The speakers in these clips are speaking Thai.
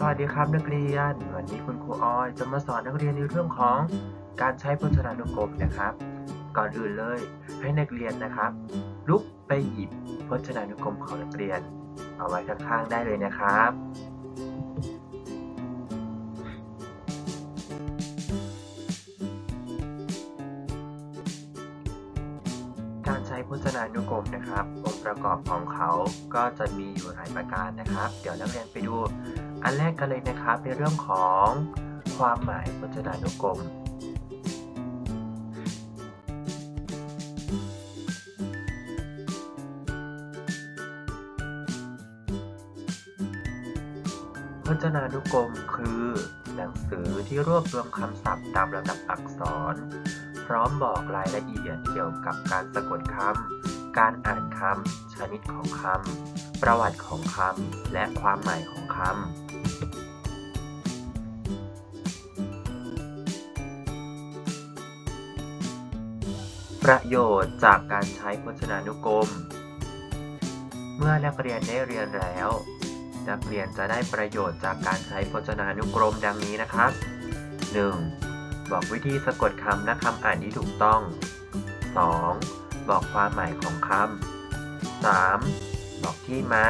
สวัสดีครับนักเรียน วันนี้คุณครูออยจะมาสอนนักเรียนในเรื่องของการใช้พจนานุกรมนะครับ ก่อนอื่นเลยให้นักเรียนนะครับ ลุกไปหยิบพจนานุกรมของนักเรียน เอาไว้ข้างๆได้เลยนะครับ การใช้พจนานุกรมนะครับองค์ประกอบของเขาก็จะมีอยู่หลายประการนะครับ เดี๋ยวนักเรียนไปดู อันแรกกันเลยนะครับในเรื่องของความหมายพจนานุกรมพจนานุกรมคือ หนังสือที่รวบรวมคำศัพท์ตามลำดับอักษร พร้อมบอกรายละเอียดเกี่ยวกับการสะกดคำ การอ่านคำ ชนิดของคำ ประวัติของคำ และความหมายของคำ ประโยชน์จากการใช้พจนานุกรม เมื่อนักเรียนได้เรียนแล้ว นักเรียนจะได้ประโยชน์จากการใช้พจนานุกรมดังนี้นะครับ 1. บอกวิธีสะกดคำและคำอ่านที่ถูกต้อง 2. บอกความหมายของคำ 3. บอกที่มา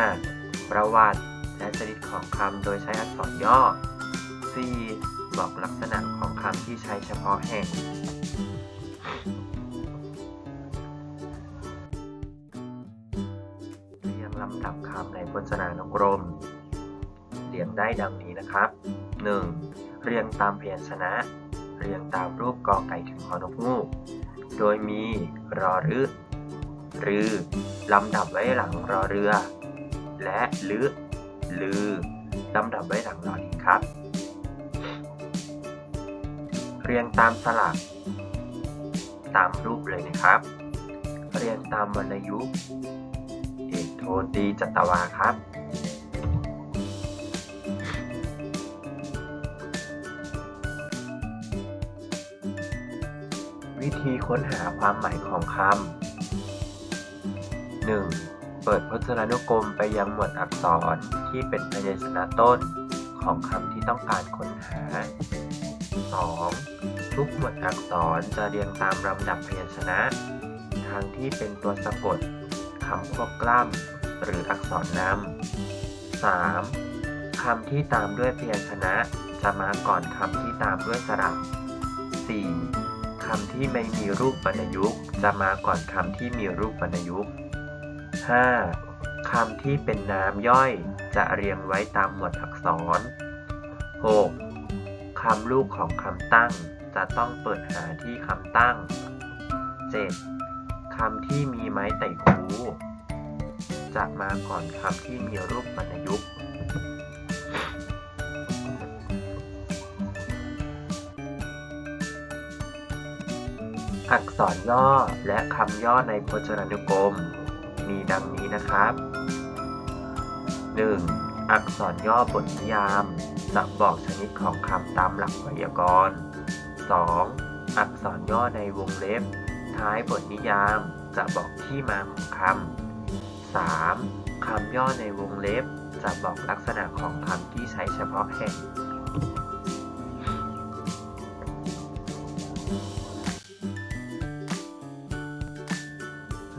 ประวัติ และชนิดของคำโดยใช้อักษรย่อ 4. บอกลักษณะของคำที่ใช้เฉพาะแห่ง เรียงลำดับคำในพจนานุกรม เรียงได้ดังนี้นะครับ 1. เรียงตามพยัญชนะ เรียงตามรูปกอไก่ถึงฮอนกฮูกโดยมีรอรึรือลำดับไว้หลังรอเรือ และลึ ลือลำดับไว้หลังรอลิงครับ เรียงตามสลักตามรูปเลยนะครับ เรียงตามวรรณยุกต์เอกโทตีจัตวาครับวิธีค้นหาความหมายของคำ 1. เปิดพจนานุกรมไปยังหมวดอักษรที่เป็นพยัญชนะต้นของคำที่ต้องการค้นหา 2. ทุกหมวดอักษรจะเรียงตามลำดับพยัญชนะทั้งที่เป็นตัวสะกดคำควบกล้ำหรืออักษรนำ 3. คำที่ตามด้วยพยัญชนะจะมาก่อนคำที่ตามด้วยสระ 4. คำที่ไม่มีรูปวรรยุกจะมาก่อนคำที่มีรูปวรรยุกต์ 5. คำที่เป็นนามย่อยจะเรียงไว้ตามหมวดอักษร 6. คำลูกของคำตั้งจะต้องเปิดหาที่คำตั้ง 7. คำที่มีไม้ไต่คูจะมาก่อนคำที่มีรูปวรรณยุกต์อักษรย่อและคำย่อในพจนานุกรม มีดังนี้นะครับ 1. อักษรย่อบทนิยามจะบอกชนิดของคำตามหลักไวยากรณ์ 2. อักษรย่อในวงเล็บ ท้ายบทนิยามจะบอกที่มาของคำ 3. คำย่อในวงเล็บจะบอกลักษณะของคำที่ใช้เฉพาะแห่ง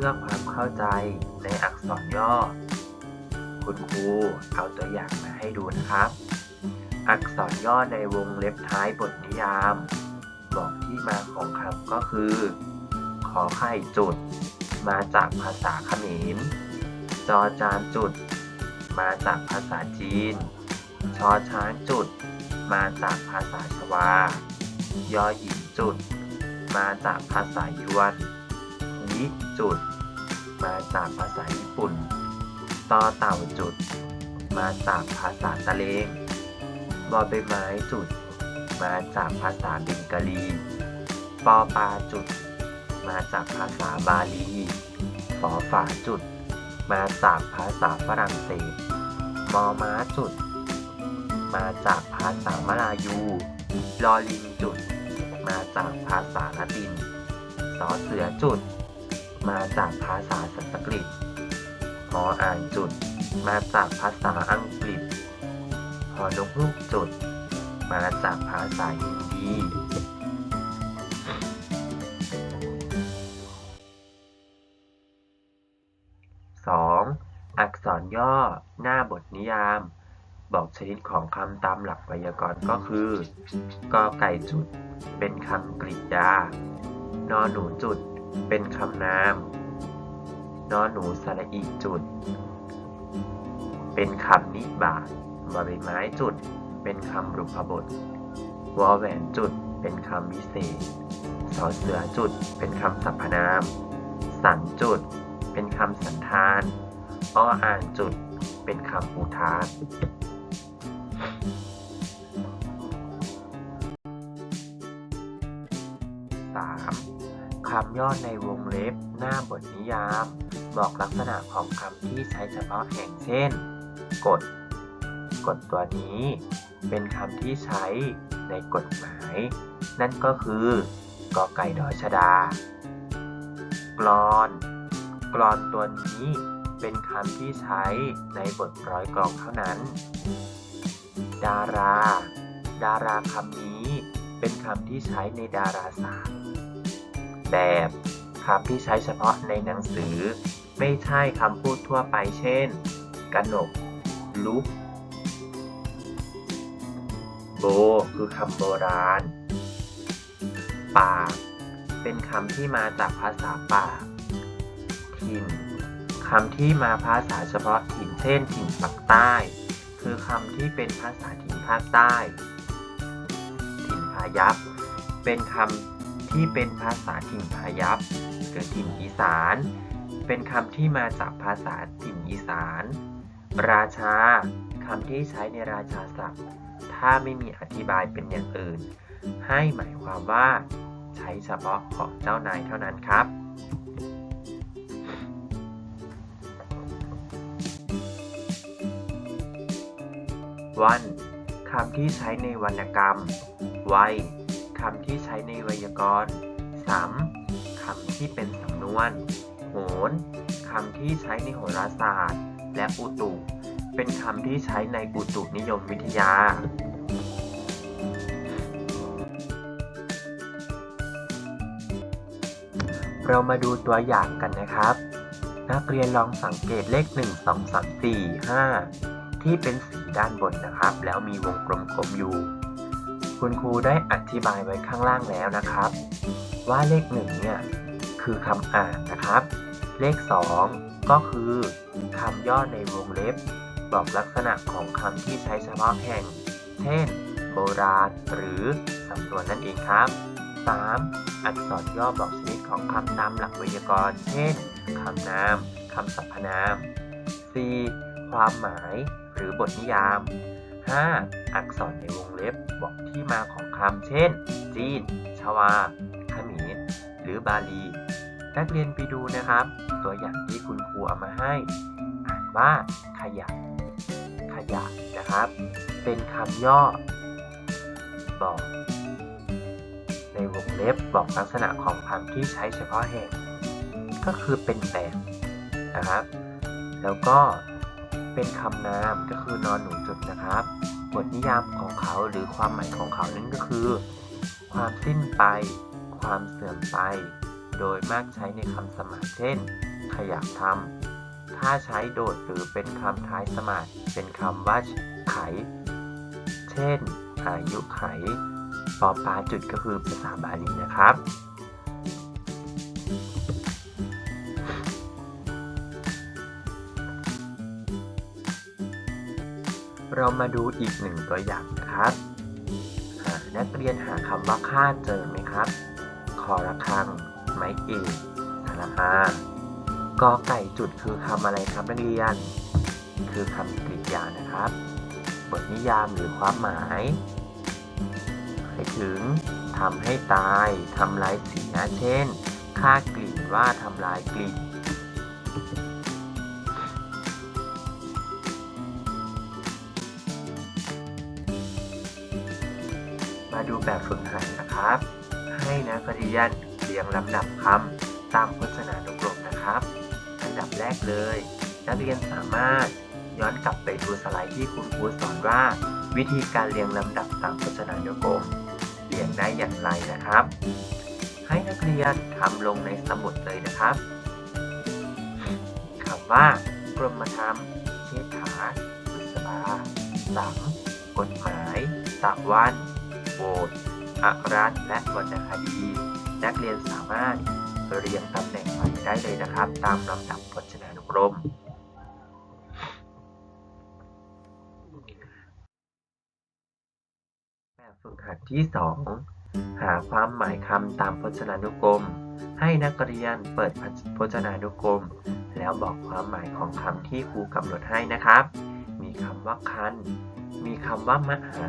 พื่อความเข้าใจในอักษรย่อ คุณครูเอาตัวอย่างมาให้ดูนะครับ อักษรย่อในวงเล็บท้ายบทนิยาม บอกที่มาของคำก็คือ ขอไข่จุด มาจากภาษาเขมร จอจานจุด มาจากภาษาจีน ชอช้างจุด มาจากภาษาชวา ยอหญิงจุด มาจากภาษายวนยิจุด มาจากภาษาญี่ปุ่น ต่อเต่าจุด มาจากภาษาตะเลงบอใบไม้จุด มาจากภาษาเบงกาลี ปอปลาจุด มาจากภาษาบาลีฝอฝาจุด มาจากภาษาฝรั่งเศส มอม้าจุด มาจากภาษามลายู ลอลิงจุด มาจากภาษาละตินสอเสือจุด มาจากภาษาสันสกฤตหออ่านจุด มาจากภาษาอังกฤษหอนกฮูกจุด มาจากภาษาฮินดี 2. อักษรย่อหน้าบทนิยาม บอกชนิดของคำตามหลักไวยากรณ์ก็คือกอไก่จุด เป็นคำกริยานอหนูจุด เป็นคำนามนอหนูสระอีจุด เป็นคำนิบาตบอใบไม้จุด เป็นคำรุพบทวอแหวนจุด เป็นคำวิเศษสอเสือจุด เป็นคำสรรพนาม สันจุด เป็นคำสันธานอ้ออ่านจุด เป็นคำอุทาน 3. คำย่อในวงเล็บหน้าบทนิยาม บอกลักษณะของคำที่ใช้เฉพาะแห่งเช่น กฎ กฎตัวนี้ เป็นคำที่ใช้ในกฎหมาย นั่นก็คือกอไก่ดอชดากลอนกลอนตัวนี้เป็นคำที่ใช้ในบทร้อยกลองเท่านั้น ดารา ดาราคำนี้เป็นคำที่ใช้ในดาราศาสตร์ แบบคำที่ใช้เฉพาะในหนังสือ ไม่ใช่คำพูดทั่วไปเช่น กนก ลุก โบ คือคำโบราณป่าเป็นคำที่มาจากภาษาป่าถิ่นคำที่มาภาษาเฉพาะถิ่นเช่นถิ่นปักใต้ คือคำที่เป็นภาษาถิ่นภาคใต้ ถิ่นพายัพเป็นคำ ที่เป็นภาษาถิ่นพายัพหรือถิ่นอีสาน เป็นคำที่มาจากภาษาถิ่นอีสาน ราชาคำที่ใช้ในราชาศัพท์ ถ้าไม่มีอธิบายเป็นอย่างอื่น ให้หมายความว่า ใช้เฉพาะของเจ้านายเท่านั้นครับวันคำที่ใช้ในวรรณกรรม วัยคำที่ใช้ใน กรณ์สำคำที่เป็นสำนวน โหนคำที่ใช้ในโหราศาสตร์ และอุตุ เป็นคำที่ใช้ในอุตุนิยมวิทยา เรามาดูตัวอย่างกันนะครับ นักเรียนลองสังเกตเลข 1 2 3 4 5 ที่เป็นสีด้านบนนะครับ แล้วมีวงกลมกลมอยู่ คุณครูได้อธิบายไว้ข้างล่างแล้วนะครับ ว่าเลข1เนี่ยคือคำอ่านนะครับ เลข 2 ก็คือคำย่อในวงเล็บ บอกลักษณะของคำที่ใช้เฉพาะแห่ง เช่น โบราณ หรือสำนวนนั่นเองครับ 3. อักษรย่อบอกชนิดของคำตามหลักไวยากรณ์ เช่นคำนามคำสรรพนาม 4. ความหมายหรือบทนิยาม 5. อักษรในวงเล็บบอกที่มาของคำเช่น จีน ชวาขมรหรือบาลี นักเรียนไปดูนะครับ ตัวอย่างที่คุณครูเอามาให้ อ่านว่าขยะ ขยะนะครับ เป็นคำย่อ บอก ในวงเล็บบอกลักษณะของคำที่ใช้เฉพาะแห่ง ก็คือเป็นแบบนะครับ แล้วก็ เป็นคำนามก็คือนอนหนูจุดนะครับ บทนิยามของเขาหรือความหมายของเขานั้นก็คือ ความสิ้นไป ความเสื่อมไป โดยมากใช้ในคำสมาเช่น ขยับทำถ้าใช้โดดหรือเป็นคำท้ายสมาเป็นคำว่าไข เช่น อายุไข ปอปลาจุดก็คือภาษาบาลีนะครับ เรามาดูอีกหนึ่งตัวอย่างนะครับนักเรียนหาคำว่าค่าเจอไหมครับ คอระคัง ไม้เอกสาระอากอไก่จุดคือคำอะไรครับนักเรียน คือคำกริยานะครับ บทนิยามหรือความหมายหมายถึงทำให้ตายทำลายเสียเช่นฆ่ากลิ่นว่าทำลายกลิ่น ดูแบบฝึกหัดนะครับ ให้นักเรียนเรียงลำดับคำตามพจนานุกรมนะครับ อันดับแรกเลย นักเรียนสามารถย้อนกลับไปดูสไลด์ที่คุณครูสอนว่า วิธีการเรียงลำดับตามพจนานุกรมเรียงได้อย่างไรนะครับ ให้นักเรียนทำลงในสมุดเลยนะครับคำว่ากรมธรรม์เชษฐาบุษบาสังกฎหมายตะวัน โบสถ์อารัฐและวรรณคดี นักเรียนสามารถเรียงตำแหน่งใหม่ได้เลยนะครับ ตามลำดับพจนานุกรม แบบฝึกหัดที่ 2 หาความหมายคำตามพจนานุกรม ให้นักเรียนเปิดพจนานุกรม แล้วบอกความหมายของคำที่ครูกำหนดให้นะครับ มีคำว่าคัน มีคำว่ามหา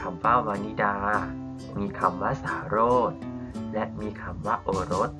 คำว่าวานิดา มีคำว่าสาโรธและมีคำว่าโอรส